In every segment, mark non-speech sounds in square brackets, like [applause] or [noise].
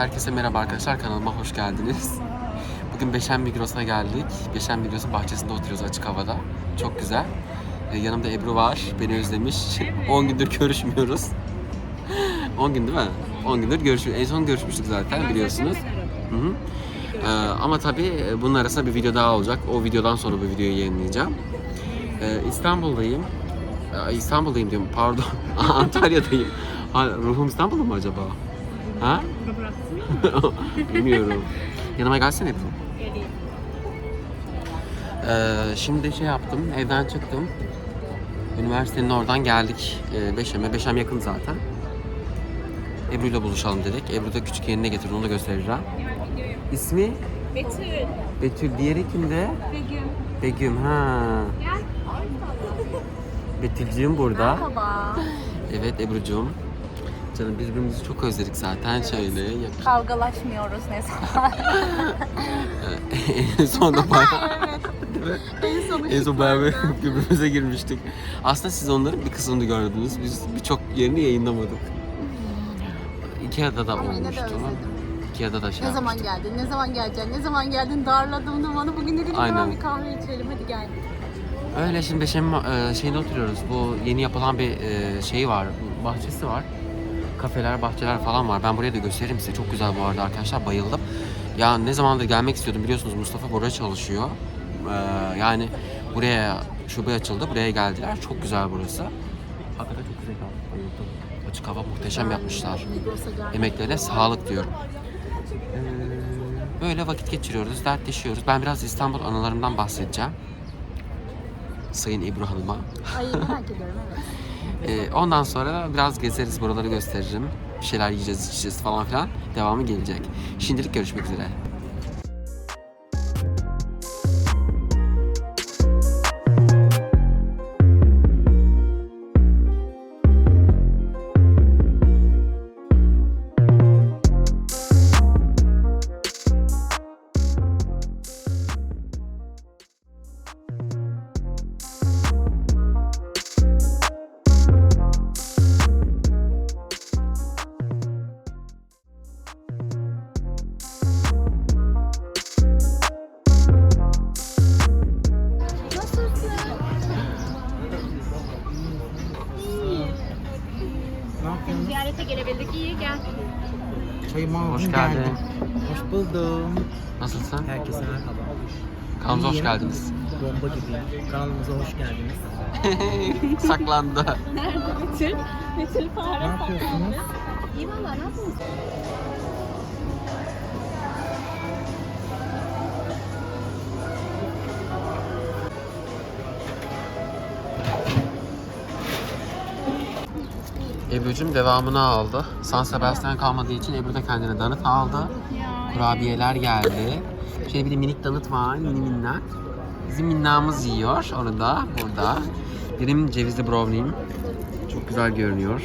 herkese merhaba arkadaşlar. Kanalıma hoş geldiniz. [laughs] Bugün Beşen Migros'a geldik. Beşen Migros'un bahçesinde oturuyoruz açık havada. Çok güzel. Ee, yanımda Ebru var. Beni özlemiş. [laughs] 10 gündür görüşmüyoruz. [laughs] 10 gün değil mi? 10 gündür görüşmüyoruz. En son görüşmüştük zaten biliyorsunuz. Hı hı. Ee, ama tabii e, bunun arasında bir video daha olacak. O videodan sonra bu videoyu yayınlayacağım. Ee, İstanbul'dayım. Ee, İstanbul'dayım diyorum pardon. Antalya'dayım. Ha, ruhum İstanbul'da mı acaba? Ha? [laughs] Bilmiyorum. Yanıma gelsene Ebru. Ee, şimdi şey yaptım, evden çıktım. Üniversitenin oradan geldik e, Beşem'e. Beşem yakın zaten. Ebru'yla buluşalım dedik. Ebru da küçük yeğenine getirdi, onu da göstereceğim. İsmi? Betül. Betül. Diğeri kimde? Begüm. Begüm, ha. Betülcüğüm burada. Merhaba. Evet Ebru'cuğum. Canım birbirimizi çok özledik zaten şöyle. yakın- Kavgalaşmıyoruz ne zaman. [laughs] [laughs] [laughs] en son da bayağı, evet. En son en son bayağı bir birbirimize girmiştik. Aslında siz onların bir kısmını gördünüz. Biz birçok yerini yayınlamadık. Ikea'da da Ama olmuştu. Ikea'da da şey Ne zaman yapmıştık. geldin? Ne zaman geleceksin? Ne zaman geldin? Darladın da bana bugün dedim Aynen. Bir kahve içelim hadi gel. Öyle şimdi Beşem e, şeyde oturuyoruz. Bu yeni yapılan bir e, şey var. Bahçesi var. Kafeler, bahçeler falan var. Ben buraya da gösteririm size. Çok güzel bu arada arkadaşlar. Bayıldım. Ya ne zamandır gelmek istiyordum biliyorsunuz Mustafa burada çalışıyor. Ee, yani buraya şube açıldı. Buraya geldiler. Çok güzel burası. Hakikaten çok güzel. Bayıldım. Açık hava muhteşem yapmışlar. Emeklerine sağlık diyorum. Ee, Böyle vakit geçiriyoruz, dertleşiyoruz. Ben biraz İstanbul anılarımdan bahsedeceğim. Sayın Hanım'a. Ay merak ediyorum evet. Ee, ondan sonra biraz gezeriz, buraları gösteririm. Bir şeyler yiyeceğiz, içeceğiz falan filan. Devamı gelecek. Şimdilik görüşmek üzere. Aldım Hoş geldin. Hoş buldum. Nasılsın? Herkese merhaba. Kanalımıza hoş geldiniz. Bomba gibi. Kanalımıza hoş geldiniz. [laughs] Saklandı. Nerede Betül? Betül Ne fare yapıyorsunuz? İyi valla ne yapıyorsun? Ebru'cum devamını aldı. San Sebastian kalmadığı için Ebru da kendine donut aldı. Kurabiyeler geldi. Şöyle bir de minik donut var, mini minnak. Bizim minnamız yiyor orada, burada. Benim cevizli brownie'm. Çok güzel görünüyor.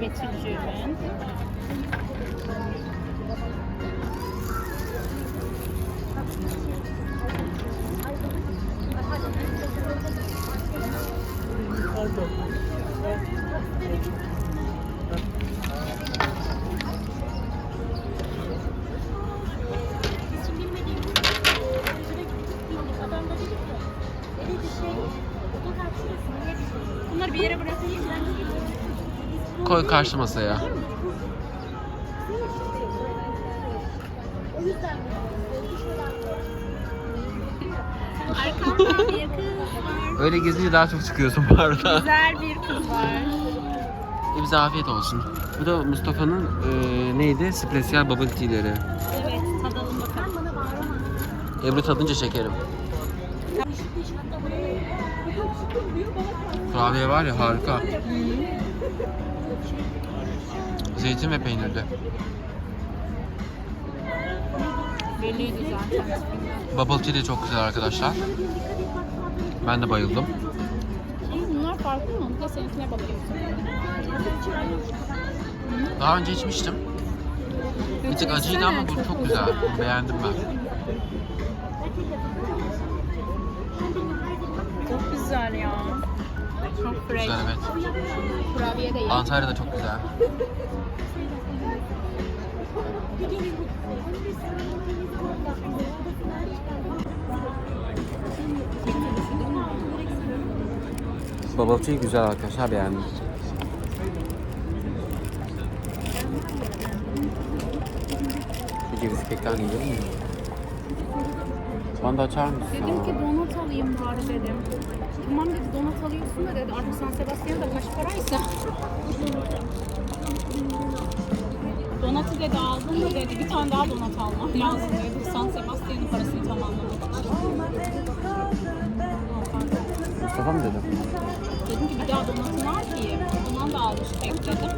Betülcüğümün. Bir yere bırakayım ben. Koy karşı masaya. Arkamda bir kız var. Öyle gezince daha çok çıkıyorsun bu arada. Güzel bir kız var. E bize afiyet olsun. Bu da Mustafa'nın e, neydi? Spesiyel bubble tea'leri. Evet, tadalım bakalım. Ebru tadınca çekerim. Kurabiye var ya harika. Zeytin ve peynirli. Belliydi zaten. Bubble tea de çok güzel arkadaşlar. Ben de bayıldım. Bunlar farklı mı? Bir de seninkine bakayım. Daha önce içmiştim. Bir tık acıydı ama bu çok güzel. Beğendim ben. Çok güzel ya. Çok fresh. Güzel evet. Kurabiye de iyi. Antalya da çok güzel. Bubble tea güzel arkadaşlar beğendim. Şu ceviz kekten yiyor mu? Bana da açar mısın? Dedim ki donat alayım bari dedim. Tamam dedi donat alıyorsun da dedi artık San Sebastian da kaç paraysa. Donatı dedi aldım da dedi bir tane daha donat almam lazım dedi. San Sebastian'ın parasını tamamlamak için. Mustafa mı dedi? Dedim ki bir daha donatın var ki. Ondan da almış tek dedim.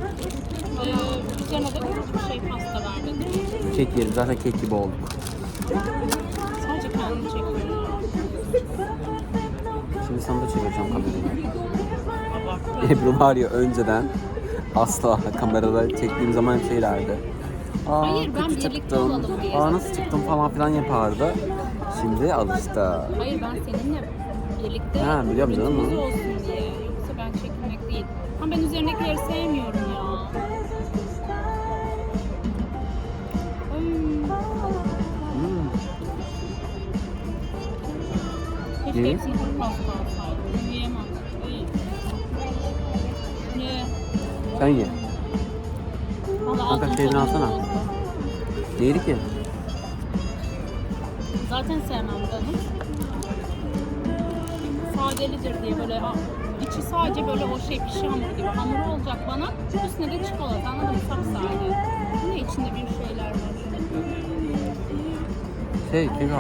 Ee, üzerine de bir şey pasta ver dedim. Kek yiyelim zaten kek gibi olduk. Sadece kendini çekiyorum. Şimdi sana da çevireceğim kamerayı. Ebru var ya önceden asla kamerada çektiğim zaman hep şeylerdi. Aa, Hayır, ben kötü birlikte çıktım. olalım diye. Aa nasıl çıktım falan filan yapardı. Şimdi alıştı. Hayır ben seninle birlikte Ha, biliyorum canım. görüntümüz olsun diye. Yoksa ben çekilmek değil. Ama ben üzerindekileri sevmiyorum ya. Hmm. Hmm. Keşke Ne? hepsini Sen ye. Kanka, tadı alsana. Neydi ki? Zaten sevmem donut. Sadelidir diye böyle içi sadece böyle o şey pişi hamur gibi hamuru olacak bana. Üstüne de çikolata anladın mı? Sapsade. Ne içinde bir şeyler var. Şey, kek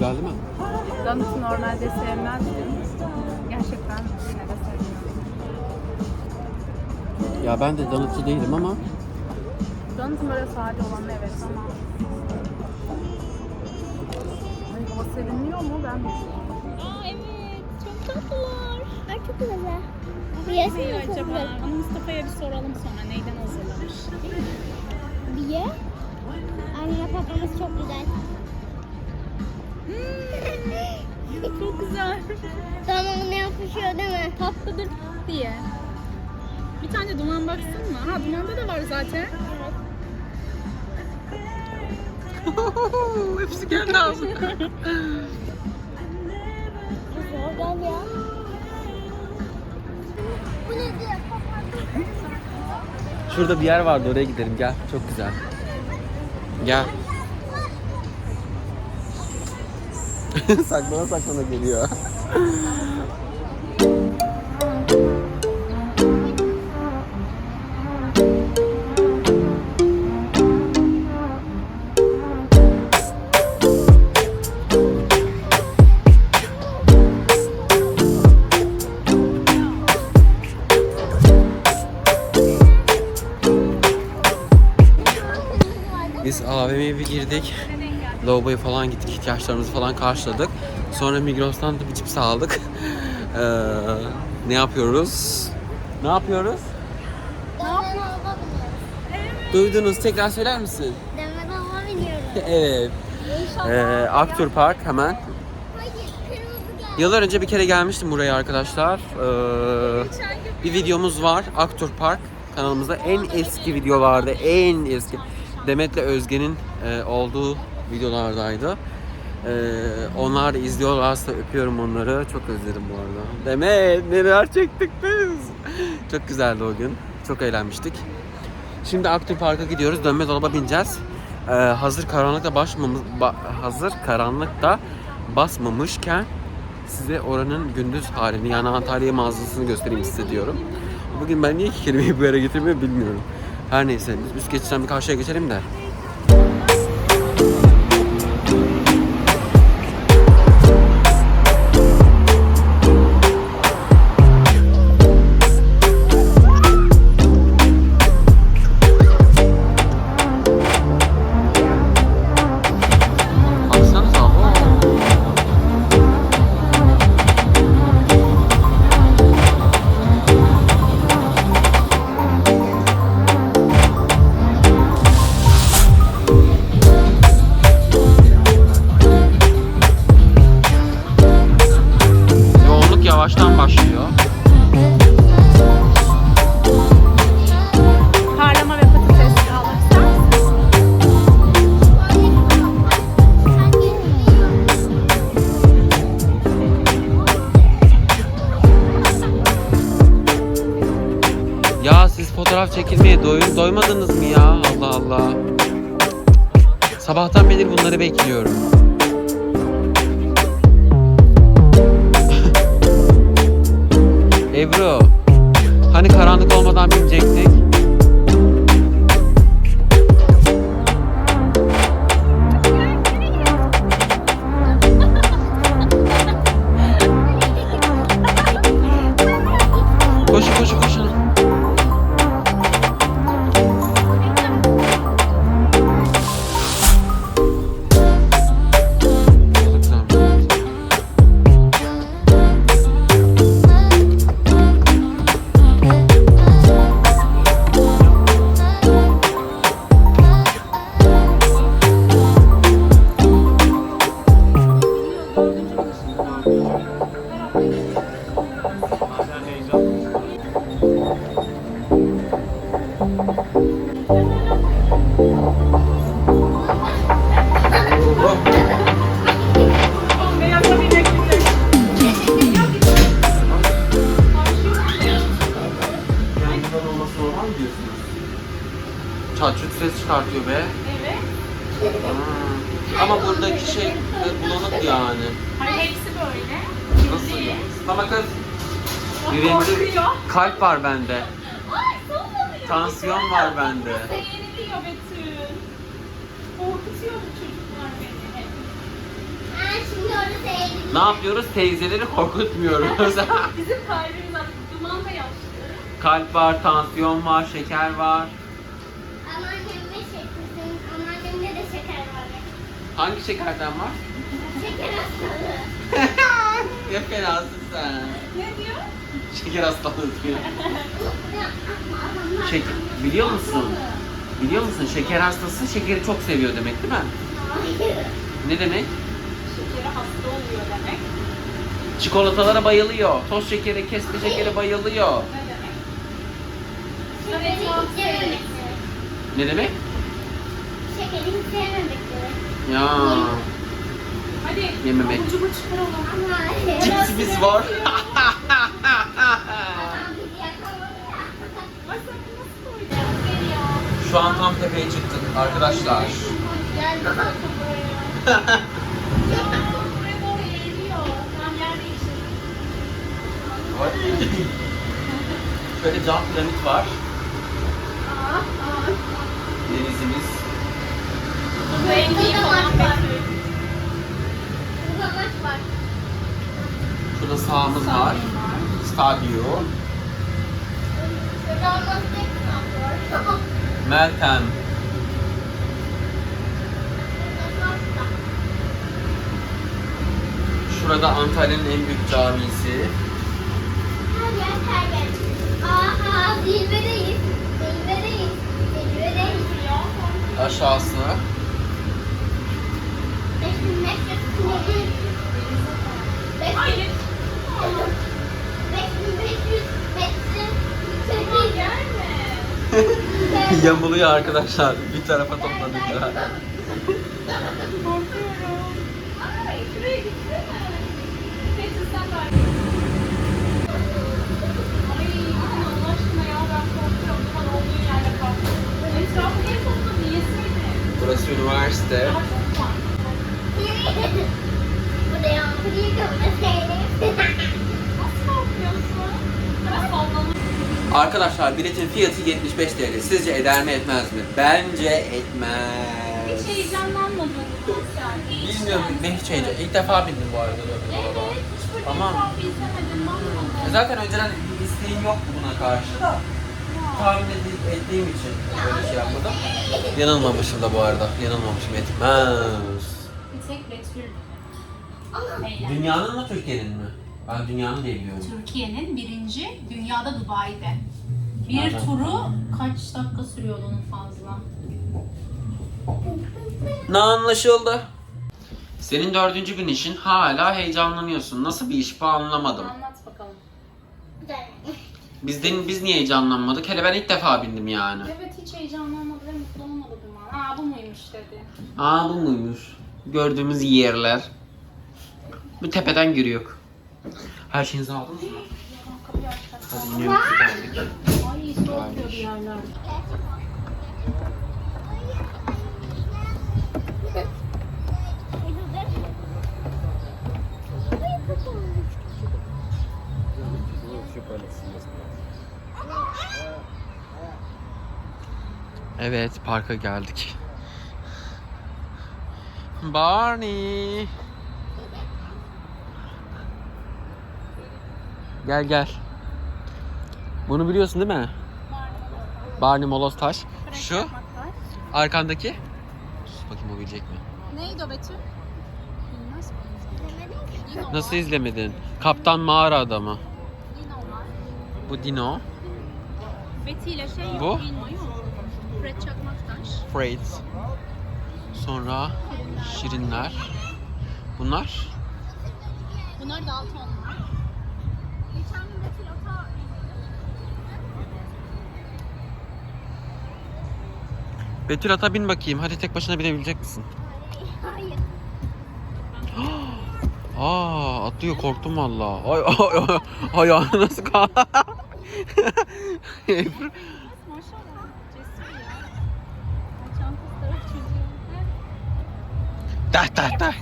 Güzel değil mi? Donut'u normalde sevmezdim. Gerçekten yine de seviyorum. Ya ben de donutçu değilim ama Donut'un böyle sade olanı evet ama... Ay seviniyor mu? Ben Aa evet. Çok tatlılar. Ay çok güzel. Ne Yesene çok acaba? güzel. Onu Mustafa'ya bir soralım sonra neyden hazırlamış. Bir ye. Anne patamız çok güzel. [laughs] Çok güzel. Tamam ne yapışıyor değil mi? Tatlıdır diye. Bir tane duman baksın mı? Ha dumanda da var zaten. [laughs] Hepsi geldi ağzına. [laughs] Gel ya. Bu ne diyor? şurada bir yer vardı oraya gidelim gel. Çok güzel. Gel. [laughs] saklana saklana geliyor. Biz AVM'ye bir girdik. Lavaboya falan gittik. ihtiyaçlarımızı falan karşıladık. Sonra Migros'tan da bir cips aldık. [laughs] Ee, ne yapıyoruz? Ne yapıyoruz? Duydunuz. Tekrar söyler misin? Deme dolaba biniyoruz. evet. Ee, Aktür Park hemen. Yıllar önce bir kere gelmiştim buraya arkadaşlar. Ee, bir videomuz var. Aktör Park kanalımızda en eski videolarda en eski Demet'le Özge'nin e, olduğu videolardaydı. Ee, onlar izliyorlarsa öpüyorum onları. Çok özledim bu arada. Demet neler çektik biz. Çok güzeldi o gün. Çok eğlenmiştik. Şimdi Aktür Park'a gidiyoruz. Dönme dolaba bineceğiz. Ee, hazır karanlıkta başmamız ba- hazır karanlıkta basmamışken size oranın gündüz halini yani Antalya mağazasını göstereyim size diyorum. Bugün ben niye iki kelimeyi bu yere getirmeyi bilmiyorum. Her neyse biz üst geçitten bir karşıya geçelim de. Çekilmeye doyun doymadınız mı ya? Allah Allah. Sabahtan beri bunları bekliyorum. [laughs] Ebru, hani karanlık olmadan binecektik? [laughs] Koşun koşun Korkuyor. kalp var bende. Ay sallanıyor. Tansiyon var bende. Seyrediyor Betül. Korkutuyor bu çocuklar beni hep. Ha, şimdi orada seyredin. Ne yapıyoruz? Teyzeleri korkutmuyoruz. [laughs] [laughs] Bizim kalbimiz artık duman da yaşlı. kalp var, tansiyon var, şeker var. Anneannemde şekersin. Anneannemde de şeker var. Hangi şekerden var? Şeker hastalığı. [laughs] ya fenasın sen. Ne diyor? Şeker hastalığı diyor. [laughs] Şeker, biliyor musun? Biliyor musun? Şeker hastası şekeri çok seviyor demek değil mi? Hayır. Ne demek? Şekeri hasta oluyor demek. Çikolatalara bayılıyor. Toz şekere, kesme şekere bayılıyor. Ne demek? Şekeri. Ne demek? Şekeri sevmemek demek. Ya. Yememek. Cipsimiz var. [laughs] Şu an tam tepeye çıktık arkadaşlar. Gel bakalım buraya. Buraya doğru eğiliyor. Tam yer değiştirdim. Şöyle cam piramit var. Denizimiz. Rengi falan Betül. Burada maç var. Şurada sahamız var. Stadio. Meltem. Şurada Antalya'nın en büyük camisi. Aşağısı. 5000 Yamuluyor arkadaşlar. Bir tarafa topladıklar. Korkuyorum. Ay şuraya Arkadaşlar biletin fiyatı 75 TL. Sizce eder mi etmez mi? Bence etmez. Hiç? Hiç Bilmiyorum ne hiç heyecan. İlk defa bindim bu arada. Evet, hiç böyle vallahi. E Zaten önceden bir isteğim yoktu buna karşı da. Tahmin ed- ettiğim için böyle şey yapmadım. Yanılmamışım da bu arada. Yanılmamışım etmez. Bir tek Betül. Dünyanın mı Türkiye'nin mi? Ben dünyanın diye biliyorum. Türkiye'nin birinci, dünyada Dubai'de. Bir Nereden? turu kaç dakika sürüyordu onun fazla? Ne anlaşıldı? Senin dördüncü gün işin hala heyecanlanıyorsun. Nasıl bir iş bu anlamadım. Anlat bakalım. [laughs] Biz de, biz niye heyecanlanmadık? Hele ben ilk defa bindim yani. Evet hiç heyecanlanmadı ve mutlu olmadı bu an. Aa bu muymuş dedi. Aa bu muymuş? Gördüğümüz yerler. Bu tepeden görüyor. Her şeyinizi aldınız mı? Hadi iniyoruz. Ay soğuk diyor bir yerler. Evet parka geldik. Barney. Gel gel. Bunu biliyorsun değil mi? Barney Moloz Taş. Şu arkandaki. Sus bakayım o bilecek mi? Neydi o Betül? Nasıl izlemedin? Kaptan Mağara Adamı. Bu Dino. Betty ile şey yok. Bu? Dino yok. Fred Çakmaktaş. Freight. Sonra Şirinler. Bunlar Bunlar Daltonlar. Geçen gün Betül Ata Betül ata bin bakayım. Hadi tek başına binebilecek misin? Hayır. Aa atlıyor korktum valla. Ay ay ay ayağını nasıl kal? [laughs] Ebru. dah dah.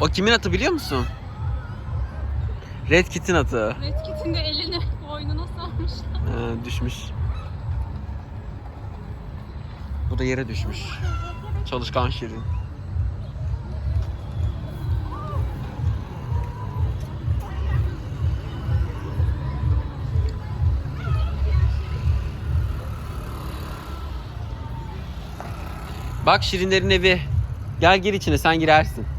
O kimin atı biliyor musun? Red Kit'in atı. Red Kit'in de elini boynuna sarmışlar. Ee, düşmüş. Bu da yere düşmüş. Çalışkan Şirin. Bak Şirinlerin evi. Gel gir içine sen girersin.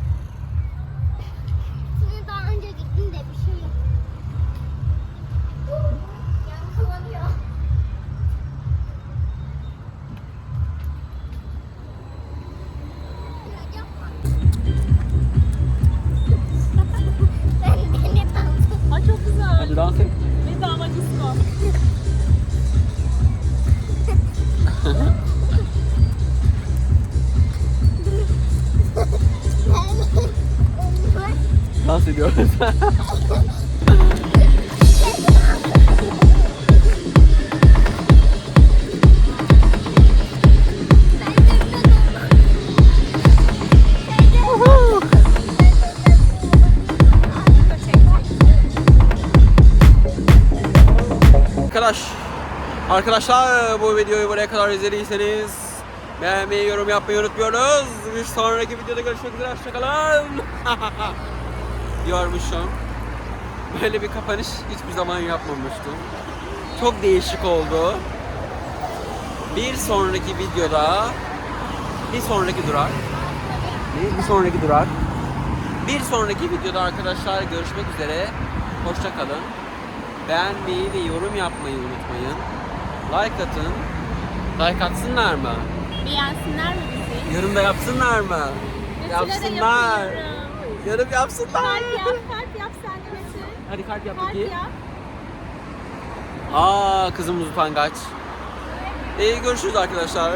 Ediyoruz. Arkadaş, arkadaşlar bu videoyu buraya kadar izlediyseniz beğenmeyi, yorum yapmayı unutmuyoruz. Bir sonraki videoda görüşmek üzere, hoşçakalın. [laughs] Diyormuşum. Böyle bir kapanış hiçbir zaman yapmamıştım. Çok değişik oldu. Bir sonraki videoda bir sonraki durak ne? Bir sonraki durak bir sonraki videoda arkadaşlar görüşmek üzere. Hoşça kalın. Beğenmeyi ve yorum yapmayı unutmayın. Like atın. Like atsınlar mı? Beğensinler mi bizi? Yorum da yapsınlar mı? Yapsınlar. Yorum yapsınlar. Kalp yap, kalp yap sen de Betül. Hadi kalp yap Kalp bakayım. yap. Aa kızımız utangaç. İyi görüşürüz arkadaşlar.